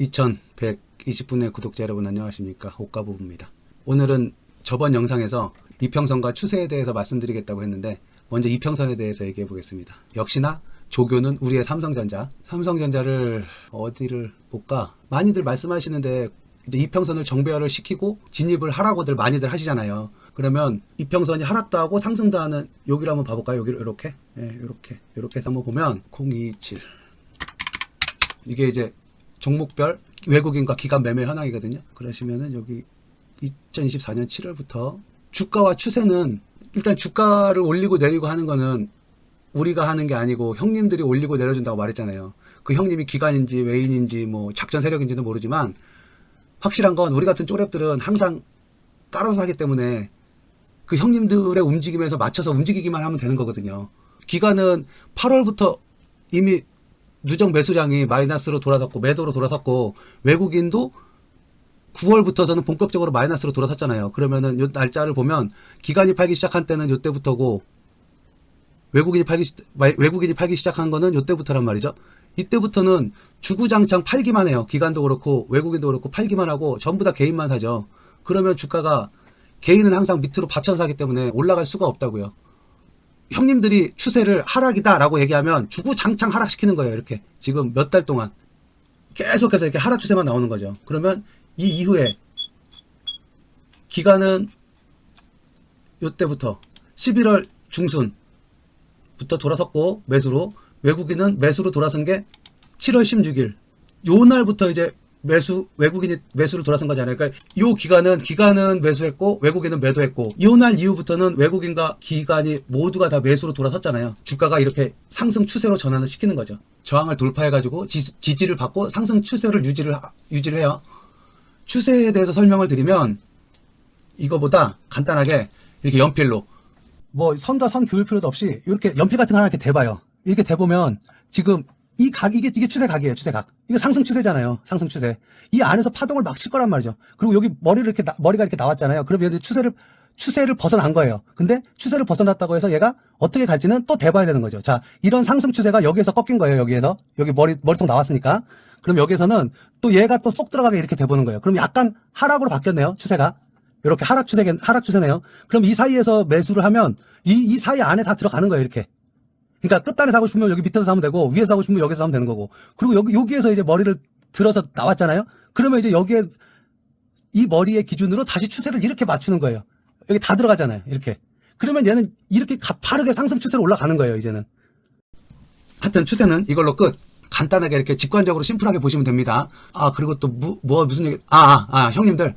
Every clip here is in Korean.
2120분의 구독자 여러분 안녕하십니까 호가부부입니다. 오늘은 저번 영상에서 이평선과 추세에 대해서 말씀드리겠다고 했는데 먼저 이평선에 대해서 얘기해 보겠습니다. 역시나 조교는 우리의 삼성전자. 삼성전자를 어디를 볼까? 많이들 말씀하시는데 이제 이평선을 정배열을 시키고 진입을 하라고들 많이들 하시잖아요. 그러면 이평선이 하락도 하고 상승도 하는 여기를 한번 봐볼까요? 여기를 이렇게, 예, 이렇게, 이렇게 해서 한번 보면 027 이게 이제 종목별 외국인과 기관 매매 현황이거든요. 그러시면은 여기 2024년 7월부터 주가와 추세는 일단 주가를 올리고 내리고 하는 거는 우리가 하는 게 아니고 형님들이 올리고 내려준다고 말했잖아요. 그 형님이 기관인지 외인인지 뭐 작전 세력인지는 모르지만 확실한 건 우리 같은 쪼랩들은 항상 깔아서 하기 때문에 그 형님들의 움직임에서 맞춰서 움직이기만 하면 되는 거거든요. 기관은 8월부터 이미 누적 매수량이 마이너스로 돌아섰고 매도로 돌아섰고 외국인도 9월부터서는 본격적으로 마이너스로 돌아섰잖아요. 그러면은 요 날짜를 보면 기관이 팔기 시작한 때는 요때부터고 외국인이 팔기 외국인이 팔기 시작한 거는 요때부터란 말이죠. 이때부터는 주구장창 팔기만 해요. 기관도 그렇고 외국인도 그렇고 팔기만 하고 전부 다 개인만 사죠. 그러면 주가가 개인은 항상 밑으로 받쳐서 사기 때문에 올라갈 수가 없다고요. 형님들이 추세를 하락이다라고 얘기하면 주구장창 하락시키는 거예요. 이렇게 지금 몇 달 동안 계속해서 이렇게 하락 추세만 나오는 거죠. 그러면 이 이후에 기간은 요때부터 11월 중순부터 돌아섰고 매수로 외국인은 매수로 돌아선 게 7월 16일 요 날부터 이제 매수 외국인이 매수로 돌아선 거잖아요. 그러니까 요 기간은 기간은 매수했고 외국인은 매도했고 요날 이후부터는 외국인과 기관이 모두가 다 매수로 돌아섰잖아요. 주가가 이렇게 상승 추세로 전환을 시키는 거죠. 저항을 돌파해 가지고 지지를 받고 상승 추세를 유지를 하- 유지를 해요. 추세에 대해서 설명을 드리면 이거보다 간단하게 이렇게 연필로 뭐 선과 선 그을 필요도 없이 이렇게 연필 같은 거 하나 이렇게 대봐요. 이렇게 대보면 지금 이각 이게 이게 추세 각이에요. 추세 각. 이거 상승 추세잖아요. 상승 추세. 이 안에서 파동을 막 칠 거란 말이죠. 그리고 여기 머리를 이렇게 나- 머리가 이렇게 나왔잖아요. 그러면 이제 추세를 추세를 벗어난 거예요. 근데 추세를 벗어났다고 해서 얘가 어떻게 갈지는 또 대봐야 되는 거죠. 자, 이런 상승 추세가 여기에서 꺾인 거예요. 여기에서 여기 머리 머리통 나왔으니까. 그럼 여기에서는 또 얘가 또 쏙 들어가게 이렇게 돼보는 거예요. 그럼 약간 하락으로 바뀌었네요. 추세가. 이렇게 하락 추세 하락 추세네요. 그럼 이 사이에서 매수를 하면 이, 이 사이 안에 다 들어가는 거예요, 이렇게. 그러니까 끝단에 사고 싶으면 여기 밑에서 사면 되고 위에서 사고 싶으면 여기서 사면 되는 거고. 그리고 여기 여기에서 이제 머리를 들어서 나왔잖아요. 그러면 이제 여기에 이 머리의 기준으로 다시 추세를 이렇게 맞추는 거예요. 여기 다 들어가잖아요, 이렇게. 그러면 얘는 이렇게 가파르게 상승 추세로 올라가는 거예요, 이제는. 하여튼 추세는 이걸로 끝. 간단하게 이렇게 직관적으로 심플하게 보시면 됩니다. 아 그리고 또 뭐 무슨 얘기? 아, 아, 아 형님들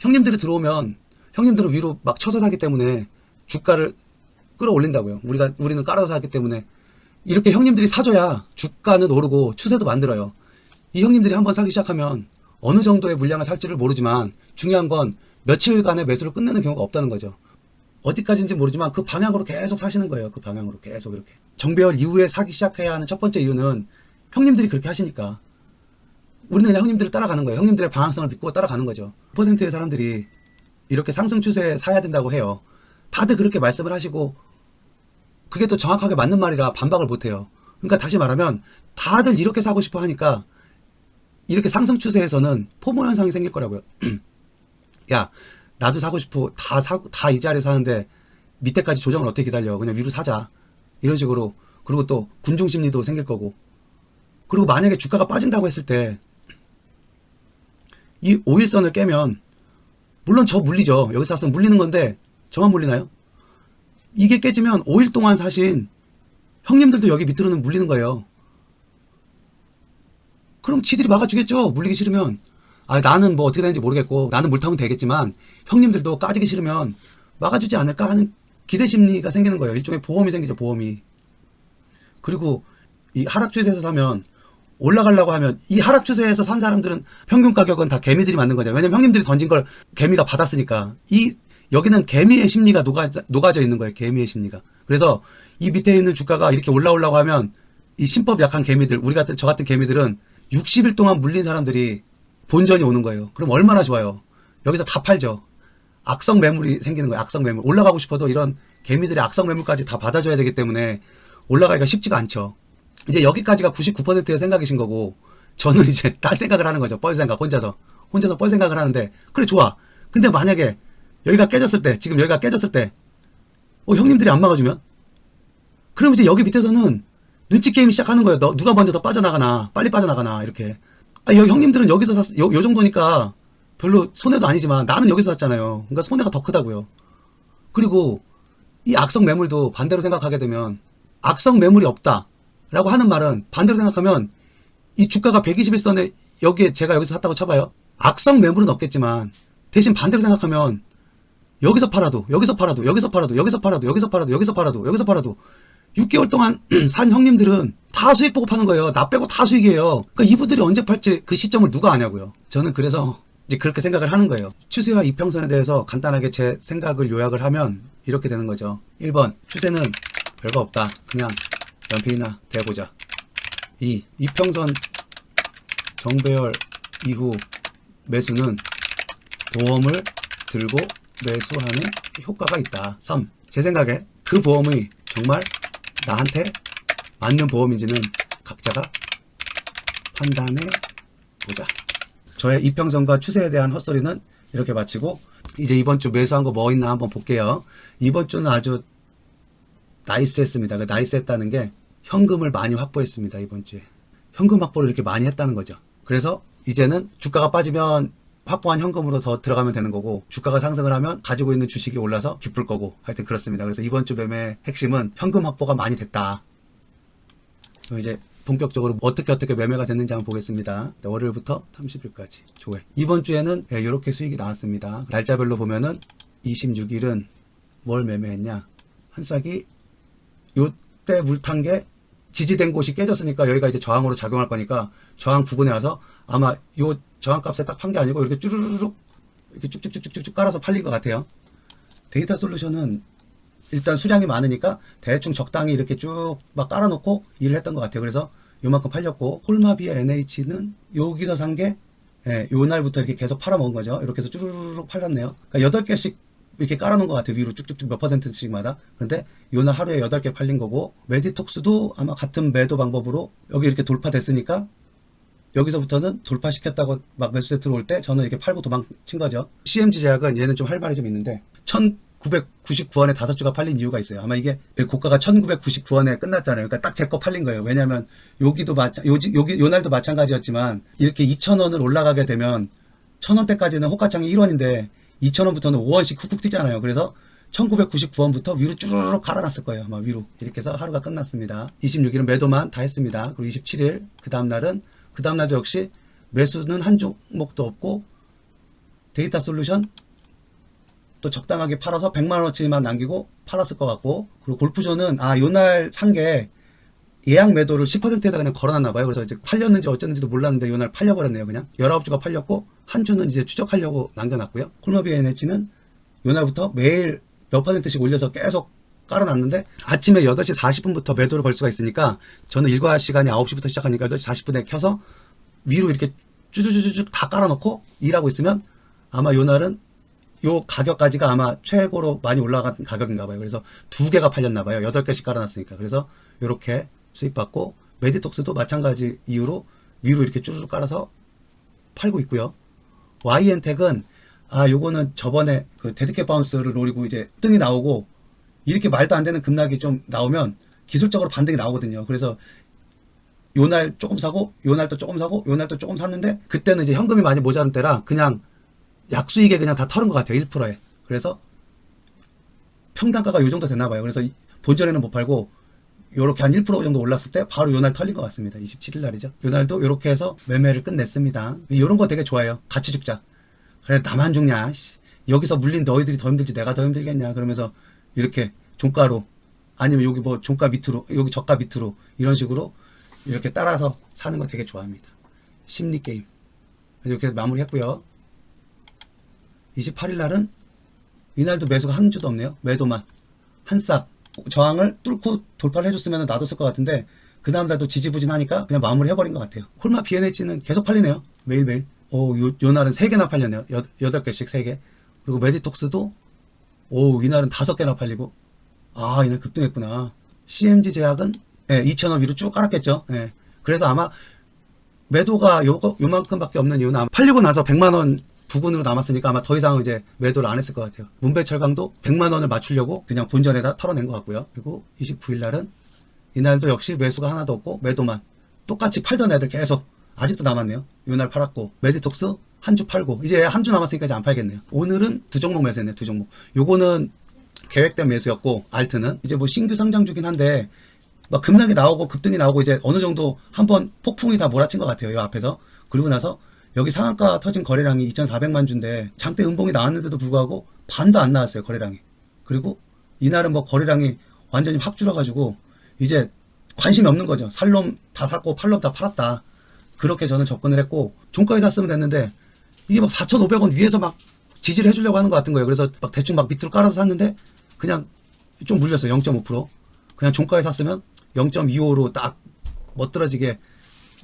형님들이 들어오면 형님들은 위로 막 쳐서 사기 때문에 주가를 끌어올린다고요. 우리가 우리는 깔아서 사기 때문에 이렇게 형님들이 사줘야 주가는 오르고 추세도 만들어요. 이 형님들이 한번 사기 시작하면 어느 정도의 물량을 살지를 모르지만 중요한 건 며칠간의 매수를 끝내는 경우가 없다는 거죠. 어디까지인지 모르지만 그 방향으로 계속 사시는 거예요. 그 방향으로 계속 이렇게. 정배열 이후에 사기 시작해야 하는 첫 번째 이유는 형님들이 그렇게 하시니까. 우리는 그냥 형님들을 따라가는 거예요. 형님들의 방향성을 믿고 따라가는 거죠. 퍼센트의 사람들이 이렇게 상승 추세에 사야 된다고 해요. 다들 그렇게 말씀을 하시고 그게 또 정확하게 맞는 말이라 반박을 못 해요. 그러니까 다시 말하면 다들 이렇게 사고 싶어 하니까 이렇게 상승 추세에서는 포모 현상이 생길 거라고요. 야, 나도 사고 싶어. 다 사, 다이 자리에 사는데 밑에까지 조정을 어떻게 기다려. 그냥 위로 사자. 이런 식으로. 그리고 또 군중 심리도 생길 거고. 그리고 만약에 주가가 빠진다고 했을 때이 5일선을 깨면 물론 저 물리죠. 여기서 샀으면 물리는 건데 저만 물리나요? 이게 깨지면 5일 동안 사신 형님들도 여기 밑으로는 물리는 거예요. 그럼 지들이 막아주겠죠. 물리기 싫으면. 아, 나는 뭐 어떻게 되는지 모르겠고, 나는 물 타면 되겠지만, 형님들도 까지기 싫으면 막아주지 않을까 하는 기대 심리가 생기는 거예요. 일종의 보험이 생기죠, 보험이. 그리고 이 하락 추세에서 사면, 올라가려고 하면, 이 하락 추세에서 산 사람들은 평균 가격은 다 개미들이 만든 거죠. 왜냐면 형님들이 던진 걸 개미가 받았으니까. 이, 여기는 개미의 심리가 녹아, 녹아져 있는 거예요, 개미의 심리가. 그래서 이 밑에 있는 주가가 이렇게 올라오려고 하면, 이 신법 약한 개미들, 우리 같은, 저 같은 개미들은 60일 동안 물린 사람들이 본전이 오는 거예요. 그럼 얼마나 좋아요. 여기서 다 팔죠. 악성 매물이 생기는 거예요. 악성 매물. 올라가고 싶어도 이런 개미들의 악성 매물까지 다 받아줘야 되기 때문에 올라가기가 쉽지가 않죠. 이제 여기까지가 99%의 생각이신 거고 저는 이제 딴 생각을 하는 거죠. 뻘 생각, 혼자서. 혼자서 뻘 생각을 하는데, 그래, 좋아. 근데 만약에 여기가 깨졌을 때, 지금 여기가 깨졌을 때, 어, 형님들이 안 막아주면? 그럼 이제 여기 밑에서는 눈치 게임 시작하는 거예요. 너, 누가 먼저 더 빠져나가나, 빨리 빠져나가나, 이렇게. 아, 여, 형님들은 여기서 샀, 요, 요 정도니까 별로 손해도 아니지만 나는 여기서 샀잖아요. 그러니까 손해가 더 크다고요. 그리고 이 악성 매물도 반대로 생각하게 되면 악성 매물이 없다 라고 하는 말은 반대로 생각하면 이 주가가 121선에 여기에 제가 여기서 샀다고 쳐봐요. 악성 매물은 없겠지만 대신 반대로 생각하면 여기서 팔아도 여기서 팔아도 여기서 팔아도 여기서 팔아도 여기서 팔아도 여기서 팔아도 여기서 팔아도 6개월 동안 산 형님들은 다 수익 보고 파는 거예요. 나 빼고 다 수익이에요. 그러니까 이분들이 언제 팔지 그 시점을 누가 아냐고요. 저는 그래서 이제 그렇게 생각을 하는 거예요. 추세와 이평선에 대해서 간단하게 제 생각을 요약을 하면 이렇게 되는 거죠. 1번 추세는 별거 없다. 그냥 연필이나 대보자. 2. 이평선 정배열 이후 매수는 보험을 들고 매수하는 효과가 있다. 3. 제 생각에 그 보험이 정말 나한테 맞는 보험인지는 각자가 판단해 보자. 저의 이평선과 추세에 대한 헛소리는 이렇게 마치고 이제 이번 주 매수한 거 뭐 있나 한번 볼게요. 이번 주는 아주 나이스했습니다. 그 나이스했다는 게 현금을 많이 확보했습니다. 이번 주에 현금 확보를 이렇게 많이 했다는 거죠. 그래서 이제는 주가가 빠지면 확보한 현금으로 더 들어가면 되는 거고 주가가 상승을 하면 가지고 있는 주식이 올라서 기쁠 거고 하여튼 그렇습니다. 그래서 이번 주 매매 핵심은 현금 확보가 많이 됐다. 그럼 이제 본격적으로 어떻게 어떻게 매매가 됐는지 한번 보겠습니다. 네, 월요일부터 30일까지 조회. 이번 주에는 이렇게 수익이 나왔습니다. 날짜별로 보면은 26일은 뭘 매매했냐? 한 싹이 요때 물 탄 게 지지된 곳이 깨졌으니까 여기가 이제 저항으로 작용할 거니까 저항 부근에 와서 아마 요 저항 값에 딱 판 게 아니고 이렇게 쭈르르륵 이렇게 쭉쭉쭉쭉쭉 깔아서 팔린 것 같아요. 데이터 솔루션은 일단 수량이 많으니까 대충 적당히 이렇게 쭉 막 깔아놓고 일을 했던 것 같아요. 그래서 요만큼 팔렸고 홀마비아 NH는 여기서 산게 예, 요 날부터 이렇게 계속 팔아먹은 거죠. 이렇게 해서 쭈르르륵 팔렸네요. 그러니까 8개씩 이렇게 깔아놓은 것 같아요. 위로 쭉쭉쭉 몇 퍼센트씩마다. 그런데 요날 하루에 8개 팔린 거고 메디톡스도 아마 같은 매도 방법으로 여기 이렇게 돌파됐으니까 여기서부터는 돌파시켰다고 막 매수세 들어올 때 저는 이렇게 팔고 도망친 거죠. CMG 제약은 얘는 좀할 말이 좀 있는데 1999원에 다섯 주가 팔린 이유가 있어요. 아마 이게 고가가 1999원에 끝났잖아요. 그러니까 딱 제 거 팔린 거예요. 왜냐하면 여기도 마찬 요지 여기 요 날도 마찬가지였지만 이렇게 2,000원을 올라가게 되면 1,000원대까지는 호가창이 1원인데 2,000원부터는 5원씩 쿡쿡 뛰잖아요. 그래서 1999원부터 위로 쭈르륵 갈아놨을 거예요. 아마 위로. 이렇게 해서 하루가 끝났습니다. 26일은 매도만 다 했습니다. 그리고 27일, 그 다음날은, 그 다음날도 역시 매수는 한 종목도 없고, 데이터 솔루션 또 적당하게 팔아서 100만원어치만 남기고 팔았을 것 같고, 그리고 골프존은, 아, 요 날 산 게 예약 매도를 10%에다 그냥 걸어놨나 봐요. 그래서 이제 팔렸는지 어쨌는지도 몰랐는데 요날 팔려버렸네요. 그냥 19주가 팔렸고 한 주는 이제 추적하려고 남겨놨고요. 콜마비 NH는 요날부터 매일 몇 퍼센트씩 올려서 계속 깔아놨는데 아침에 8시 40분부터 매도를 걸 수가 있으니까 저는 일과 시간이 9시부터 시작하니까 8시 40분에 켜서 위로 이렇게 쭈쭈쭈쭈 다 깔아놓고 일하고 있으면 아마 요 날은 요 가격까지가 아마 최고로 많이 올라간 가격인가 봐요. 그래서 두 개가 팔렸나 봐요. 8개씩 깔아놨으니까. 그래서 요렇게 수익 받고 메디톡스도 마찬가지 이유로 위로 이렇게 쭈르륵 깔아서 팔고 있고요. YN텍은 아 요거는 저번에 그 데드캣 바운스를 노리고 이제 등이 나오고 이렇게 말도 안 되는 급락이 좀 나오면 기술적으로 반등이 나오거든요. 그래서 요 날 조금 사고 요 날 또 조금 사고 요 날 또 조금 샀는데 그때는 이제 현금이 많이 모자란 때라 그냥 약수익에 그냥 다 털은 것 같아요. 1%에. 그래서 평단가가 요 정도 됐나 봐요. 그래서 이- 본전에는 못 팔고 요렇게 한 1% 정도 올랐을 때 바로 요날 털린 것 같습니다. 27일 날이죠. 요 날도 요렇게 해서 매매를 끝냈습니다. 요런 거 되게 좋아요. 같이 죽자. 그래 나만 죽냐. 씨. 여기서 물린 너희들이 더 힘들지 내가 더 힘들겠냐. 그러면서 이렇게 종가로 아니면 여기 뭐 종가 밑으로 여기 저가 밑으로 이런 식으로 이렇게 따라서 사는 거 되게 좋아합니다. 심리 게임. 이렇게 마무리했고요. 28일 날은 이날도 매수가 한 주도 없네요. 매도만 한 싹 저항을 뚫고 돌파를 해줬으면 놔뒀을 것 같은데 그 다음 날도 지지부진하니까 그냥 마무리 해버린 것 같아요. 콜마 BNH는 계속 팔리네요. 매일매일. 오, 요, 요 날은 3개나 팔렸네요. 여, 8개씩 3개. 그리고 메디톡스도 오, 이날은 5개나 팔리고 아, 이날 급등했구나. CMG 제약은 예, 2,000원 위로 쭉 깔았겠죠. 예. 그래서 아마 매도가 요, 요만큼밖에 없는 이유는 아마 팔리고 나서 100만 원 부근으로 남았으니까 아마 더 이상 이제 매도를 안 했을 것 같아요. 문배철강도 100만 원을 맞추려고 그냥 본전에다 털어낸 것 같고요. 그리고 29일 날은 이날도 역시 매수가 하나도 없고 매도만 똑같이 팔던 애들 계속 아직도 남았네요. 이날 팔았고 메디톡스 한 주 팔고 이제 한 주 남았으니까 이제 안 팔겠네요. 오늘은 두 종목 매수했네. 두 종목. 요거는 계획된 매수였고 알트는 이제 뭐 신규 상장주긴 한데 막 급락이 나오고 급등이 나오고 이제 어느 정도 한번 폭풍이 다 몰아친 것 같아요. 이 앞에서 그리고 나서 여기 상한가 터진 거래량이 2,400만 주인데 장대 음봉이 나왔는데도 불구하고 반도 안 나왔어요. 거래량이. 그리고 이날은 뭐 거래량이 완전히 확 줄어가지고 이제 관심이 없는 거죠. 살놈 다 샀고 팔놈 다 팔았다. 그렇게 저는 접근을 했고 종가에 샀으면 됐는데 이게 막 4,500원 위에서 막 지지를 해주려고 하는 것 같은 거예요. 그래서 막 대충 막 밑으로 깔아서 샀는데 그냥 좀 물렸어요. 0.5%. 그냥 종가에 샀으면 0.25로 딱 멋들어지게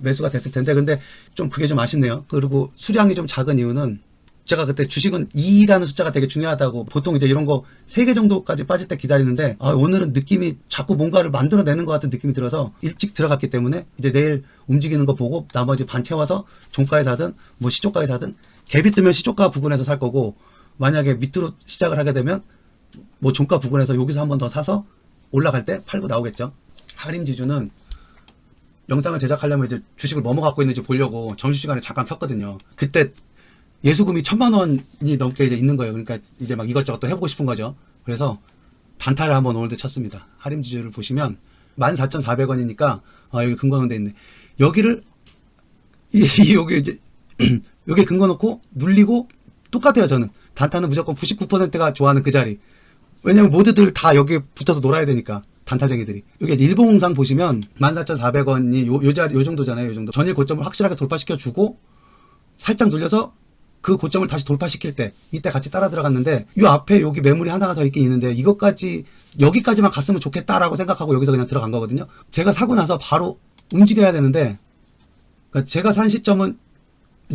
매수가 됐을 텐데 근데 좀 그게 좀 아쉽네요. 그리고 수량이 좀 작은 이유는 제가 그때 주식은 2라는 숫자가 되게 중요하다고 보통 이제 이런 거 3개 정도까지 빠질 때 기다리는데 아, 오늘은 느낌이 자꾸 뭔가를 만들어내는 것 같은 느낌이 들어서 일찍 들어갔기 때문에 이제 내일 움직이는 거 보고 나머지 반 채워서 종가에 사든 뭐 시초가에 사든 갭이 뜨면 시초가 부근에서 살 거고 만약에 밑으로 시작을 하게 되면 뭐 종가 부근에서 여기서 한 번 더 사서 올라갈 때 팔고 나오겠죠. 할인 지주는 영상을 제작하려면 이제 주식을 뭐뭐 갖고 있는지 보려고 점심시간에 잠깐 켰거든요. 그때 예수금이 천만 원이 넘게 이제 있는 거예요. 그러니까 이제 막 이것저것 또 해보고 싶은 거죠. 그래서 단타를 한번 오늘도 쳤습니다. 할인 지주를 보시면 14,400원이니까 아, 여기 근거놓은 있네. 여기를 이, 이 여기 이제 여기 근거 놓고 눌리고 똑같아요. 저는 단타는 무조건 99%가 좋아하는 그 자리. 왜냐면 모두들 다 여기 붙어서 놀아야 되니까 단타쟁이들이 여기 일봉상 보시면 14,400원이 요, 요 자리 요 정도잖아요. 요 정도 전일 고점을 확실하게 돌파시켜 주고 살짝 눌려서 그 고점을 다시 돌파시킬 때 이때 같이 따라 들어갔는데 이 앞에 여기 매물이 하나가 더 있긴 있는데 이것까지 여기까지만 갔으면 좋겠다라고 생각하고 여기서 그냥 들어간 거거든요. 제가 사고 나서 바로 움직여야 되는데 그러니까 제가 산 시점은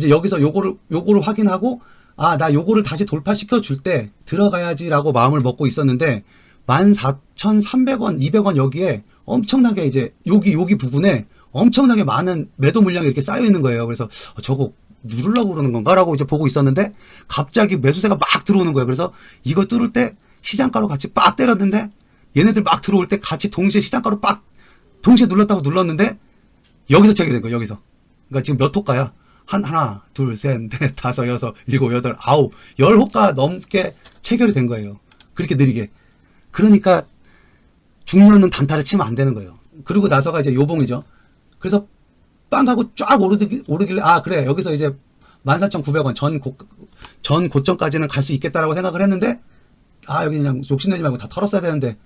이제 여기서 요거를 요거를 확인하고 아 나 요거를 다시 돌파시켜 줄 때 들어가야지라고 마음을 먹고 있었는데 14,300원, 200원 여기에 엄청나게 이제 여기 여기 부분에 엄청나게 많은 매도 물량이 이렇게 쌓여 있는 거예요. 그래서 어, 저거 누르려고 그러는 건가라고 이제 보고 있었는데 갑자기 매수세가 막 들어오는 거예요. 그래서 이거 뚫을 때 시장가로 같이 빡 때렸는데 얘네들 막 들어올 때 같이 동시에 시장가로 빡 동시에 눌렀다고 눌렀는데 여기서 체결 된 거예요. 여기서. 그러니까 지금 몇 호가야? 한 하나, 둘, 셋, 넷, 다섯, 여섯, 일곱, 여덟, 아홉, 열 호가 넘게 체결이 된 거예요. 그렇게 느리게. 그러니까 중년은 단타를 치면 안 되는 거예요. 그리고 나서가 이제 요봉이죠. 그래서 빵 하고 쫙 오르기, 오르길래 아 그래 여기서 이제 14,900원 전, 고, 전 고점까지는 갈 수 있겠다라고 생각을 했는데 아 여기 그냥 욕심내지 말고 다 털었어야 되는데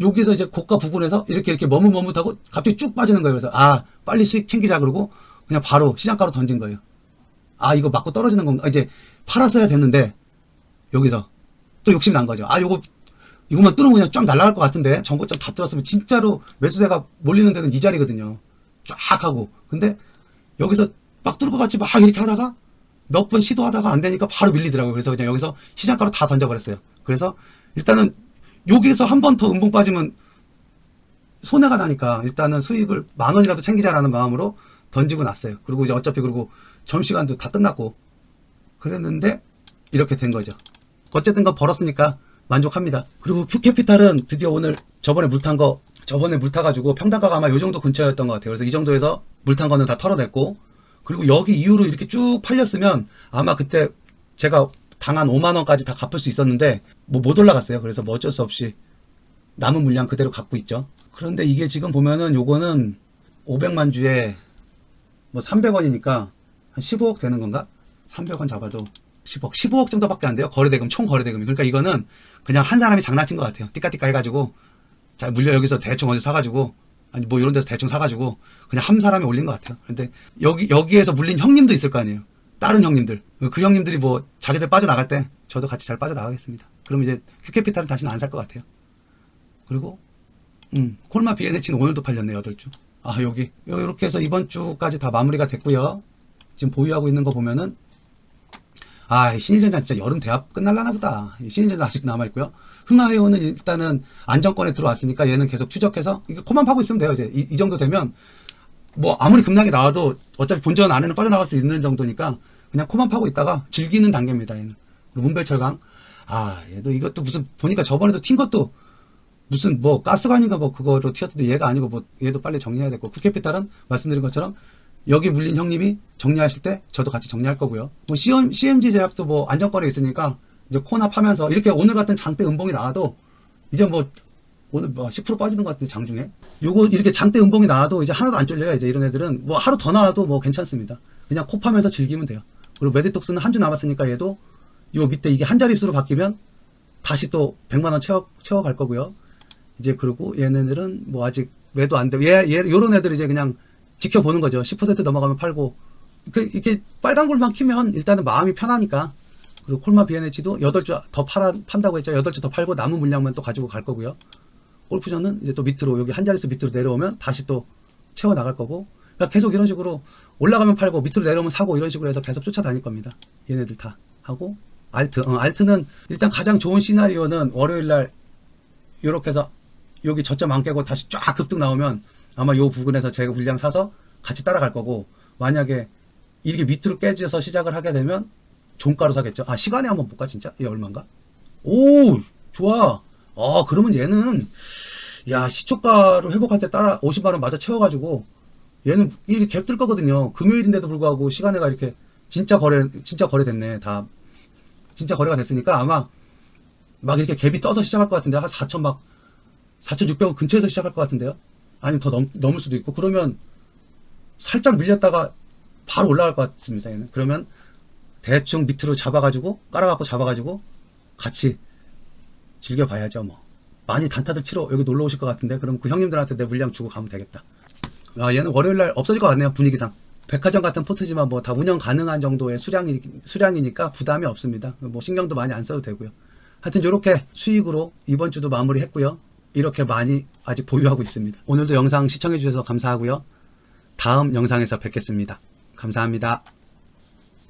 여기서 이제 고가 부근에서 이렇게 이렇게 머뭇머뭇하고 갑자기 쭉 빠지는 거예요. 그래서 아 빨리 수익 챙기자 그러고 그냥 바로 시장가로 던진 거예요. 아 이거 맞고 떨어지는 건가? 이제 팔았어야 됐는데 여기서 또 욕심 난 거죠. 아 요거 이것만 뚫으면 그냥 쫙 날아갈 것 같은데 정보점 다 뚫었으면 진짜로 매수세가 몰리는 데는 이 자리거든요. 쫙 하고 근데 여기서 막 뚫을 것 같이 막 이렇게 하다가 몇 번 시도하다가 안 되니까 바로 밀리더라고요. 그래서 그냥 여기서 시장가로 다 던져버렸어요. 그래서 일단은 여기서 한 번 더 음봉 빠지면 손해가 나니까 일단은 수익을 만 원이라도 챙기자라는 마음으로 던지고 났어요. 그리고 이제 어차피 그리고 점심시간도 다 끝났고 그랬는데 이렇게 된 거죠. 어쨌든 건 벌었으니까 만족합니다. 그리고 큐캐피탈은 드디어 오늘 저번에 물 탄 거 저번에 물 타가지고 평단가가 아마 요 정도 근처였던 것 같아요. 그래서 이 정도에서 물 탄 거는 다 털어냈고 그리고 여기 이후로 이렇게 쭉 팔렸으면 아마 그때 제가 당한 5만 원까지 다 갚을 수 있었는데 뭐 못 올라갔어요. 그래서 뭐 어쩔 수 없이 남은 물량 그대로 갖고 있죠. 그런데 이게 지금 보면은 요거는 500만 주에 뭐 300원이니까 한 15억 되는 건가? 300원 잡아도 10억, 15억 정도밖에 안 돼요. 거래대금, 총 거래대금이. 그러니까 이거는 그냥 한 사람이 장난친 것 같아요. 띠까띠까 해가지고 자 물려 여기서 대충 어디 사가지고 아니 뭐 이런 데서 대충 사가지고 그냥 한 사람이 올린 것 같아요. 근데 여기 여기에서 물린 형님도 있을 거 아니에요. 다른 형님들 그 형님들이 뭐 자기들 빠져나갈 때 저도 같이 잘 빠져나가겠습니다. 그럼 이제 큐캐피탈은 다시는 안 살 것 같아요. 그리고 음 콜마 비에네치는 오늘도 팔렸네 요 8주. 아 여기 이렇게 해서 이번 주까지 다 마무리가 됐고요. 지금 보유하고 있는 거 보면은 아, 이 신일전자 진짜 여름 대합 끝날라나 보다. 이 신일전자 아직 남아 있고요. 흥하해오는 일단은 안정권에 들어왔으니까 얘는 계속 추적해서, 이게 코만 파고 있으면 돼요, 이제. 이, 이 정도 되면, 뭐 아무리 급락이 나와도 어차피 본전 안에는 빠져나갈 수 있는 정도니까 그냥 코만 파고 있다가 즐기는 단계입니다. 얘는. 문별철강 아 얘도 이것도 무슨 보니까 저번에도 튄 것도 무슨 뭐 가스관인가 뭐 그거로 튀었던데 얘가 아니고 뭐 얘도 빨리 정리해야 되고 쿠캐피탈은 말씀드린 것처럼 여기 물린 형님이 정리하실 때 저도 같이 정리할 거고요. 뭐 CM, CMG 제약도 뭐 안정권에 있으니까 이제 코나 파면서 이렇게 오늘 같은 장대 음봉이 나와도 이제 뭐 오늘 뭐 10% 빠지는 것 같은데 장중에 요거 이렇게 장대 음봉이 나와도 이제 하나도 안 쫄려요. 이제 이런 애들은 뭐 하루 더 나와도 뭐 괜찮습니다. 그냥 코 파면서 즐기면 돼요. 그리고 메디톡스는 한 주 남았으니까 얘도 요 밑에 이게 한 자릿수로 바뀌면 다시 또 100만 원 채워 채워 갈 거고요. 이제 그리고 얘네들은 뭐 아직 매도 안 되고 얘, 얘 요런 애들 이제 그냥 지켜보는 거죠. 10% 넘어가면 팔고 그 이렇게 빨간 골만 키면 일단은 마음이 편하니까 그리고 콜마 비엔에치도 8주 더 팔아 판다고 했죠. 8주 더 팔고 남은 물량만 또 가지고 갈 거고요. 골프전은 이제 또 밑으로 여기 한 자릿수 밑으로 내려오면 다시 또 채워 나갈 거고 그러니까 계속 이런 식으로 올라가면 팔고 밑으로 내려오면 사고 이런 식으로 해서 계속 쫓아다닐 겁니다. 얘네들 다 하고 알트 어, 알트는 일단 가장 좋은 시나리오는 월요일 날 이렇게 해서 여기 저점 안 깨고 다시 쫙 급등 나오면 아마 요 부근에서 제가 물량 사서 같이 따라갈 거고 만약에 이렇게 밑으로 깨져서 시작을 하게 되면 종가로 사겠죠. 아 시간에 한번 볼까 진짜? 얘 얼마인가? 오 좋아. 아 그러면 얘는 야 시초가로 회복할 때 따라 50만 원 맞아 채워가지고 얘는 이렇게 갭 뜰 거거든요. 금요일인데도 불구하고 시간에가 이렇게 진짜 거래 진짜 거래됐네 다 진짜 거래가 됐으니까 아마 막 이렇게 갭이 떠서 시작할 것 같은데 한 4천 막 4,600원 근처에서 시작할 것 같은데요. 아니면 더 넘, 넘을 수도 있고 그러면 살짝 밀렸다가 바로 올라갈 것 같습니다. 얘는 그러면 대충 밑으로 잡아가지고 깔아갖고 잡아가지고 같이 즐겨봐야죠 뭐. 많이 단타들 치러 여기 놀러 오실 것 같은데 그럼 그 형님들한테 내 물량 주고 가면 되겠다. 아 얘는 월요일날 없어질 것 같네요 분위기상. 백화점 같은 포트지만 뭐 다 운영 가능한 정도의 수량이 수량이니까 부담이 없습니다. 뭐 신경도 많이 안 써도 되고요. 하여튼 이렇게 수익으로 이번 주도 마무리했고요. 이렇게 많이 아직 보유하고 있습니다. 오늘도 영상 시청해 주셔서 감사하고요. 다음 영상에서 뵙겠습니다. 감사합니다.